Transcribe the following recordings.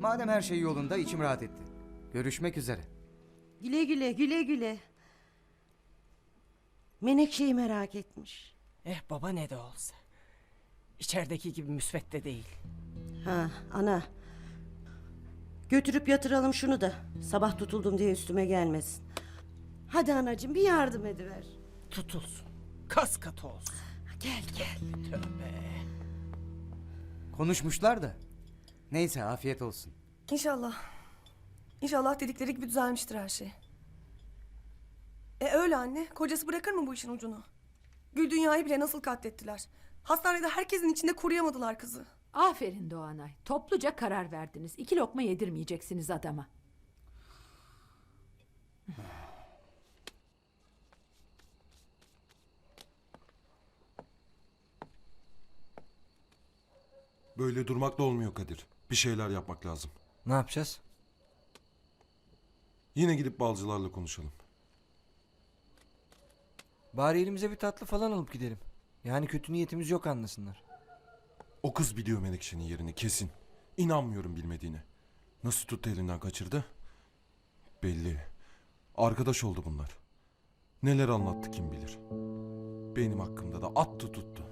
Madem her şey yolunda içim rahat etti. Görüşmek üzere. Güle güle güle güle. Menekşe'yi merak etmiş. Eh baba ne de olsa. İçerideki gibi müsvedde değil. Ha ana. Götürüp yatıralım şunu da. Sabah tutuldum diye üstüme gelmesin. Hadi anacığım bir yardım ediver. Tutulsun. Kas katı olsun. Gel gel. Tövbe. Konuşmuşlar da. Neyse afiyet olsun. İnşallah. İnşallah dedikleri gibi düzelmiştir her şey. E öyle anne. Kocası bırakır mı bu işin ucunu? Gül dünyayı bile nasıl katlettiler. Hastanede herkesin içinde koruyamadılar kızı. Aferin Doğanay. Topluca karar verdiniz. İki lokma yedirmeyeceksiniz adama. Böyle durmak da olmuyor Kadir. Bir şeyler yapmak lazım. Ne yapacağız? Yine gidip balcılarla konuşalım. Bari elimize bir tatlı falan alıp gidelim. Yani kötü niyetimiz yok anlasınlar. O kız biliyor Menekşe'nin yerini kesin. İnanmıyorum bilmediğine. Nasıl tuttu elinden kaçırdı? Belli. Arkadaş oldu bunlar. Neler anlattı kim bilir. Benim hakkımda da attı tuttu.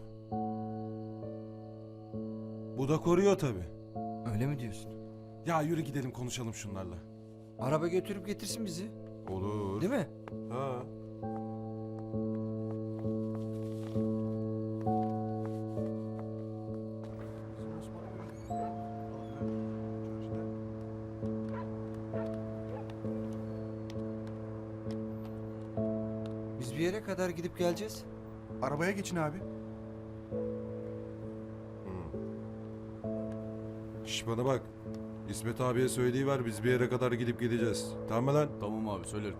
Bu da koruyor tabi. Öyle mi diyorsun? Ya yürü gidelim konuşalım şunlarla. Araba götürüp getirsin bizi. Olur. Değil mi? Ha. Biz bir yere kadar gidip geleceğiz. Arabaya geçin abi. Şş bana bak. İsmet abiye söylediği var biz bir yere kadar gidip gideceğiz. Tamam mı lan? Tamam abi söylerim.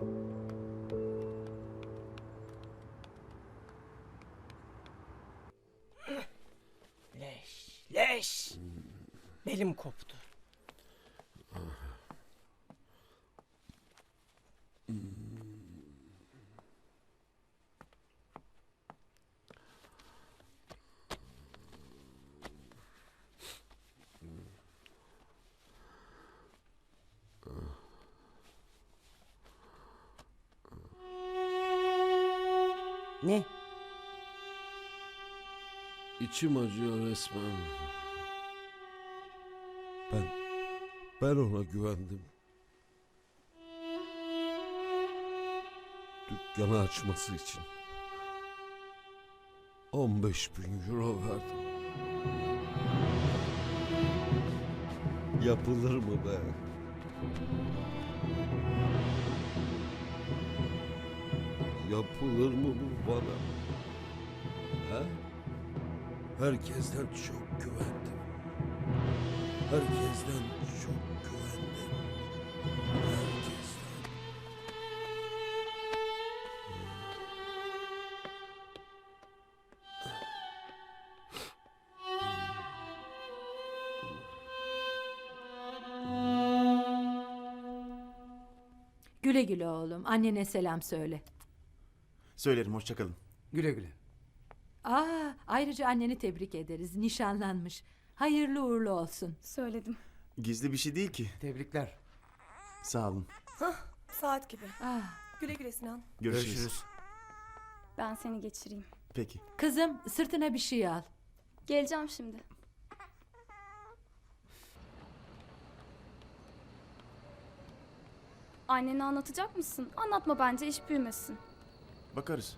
Leş. Leş. Belim koptu. Ne? İçim acıyor resmen. Ben, ben ona güvendim. Dükkanı açması için. 15 bin euro verdim. Yapılır mı be? Yapılır mı bu bana? He? Herkesten çok güvendim. Herkesten çok güvendim. Herkesten. Güle güle oğlum. Annene selam söyle. Söylerim hoşçakalın. Güle güle. Aa, ayrıca anneni tebrik ederiz. Nişanlanmış. Hayırlı uğurlu olsun. Söyledim. Gizli bir şey değil ki. Tebrikler. Sağ olun. Saat gibi. Ah, Güle güle Sinan. Görüşürüz. Ben seni geçireyim. Peki. kızım sırtına bir şey al. Geleceğim şimdi. Annene anlatacak mısın? Anlatma bence iş büyümesin. Bakarız.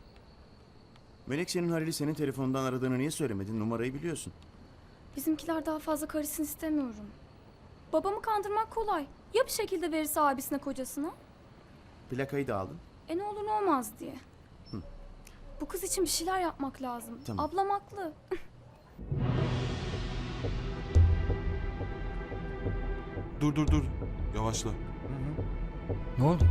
Menekşe'nin Halil'i senin telefonundan aradığını niye söylemedin? Numarayı biliyorsun. Bizimkiler daha fazla karışsın istemiyorum. Babamı kandırmak kolay. Ya bir şekilde verirse abisine kocasına? Plakayı da aldın. E ne olur ne olmaz diye. Bu kız için bir şeyler yapmak lazım. Tamam. Ablam haklı. Dur dur dur. Yavaşla. Ne oldu?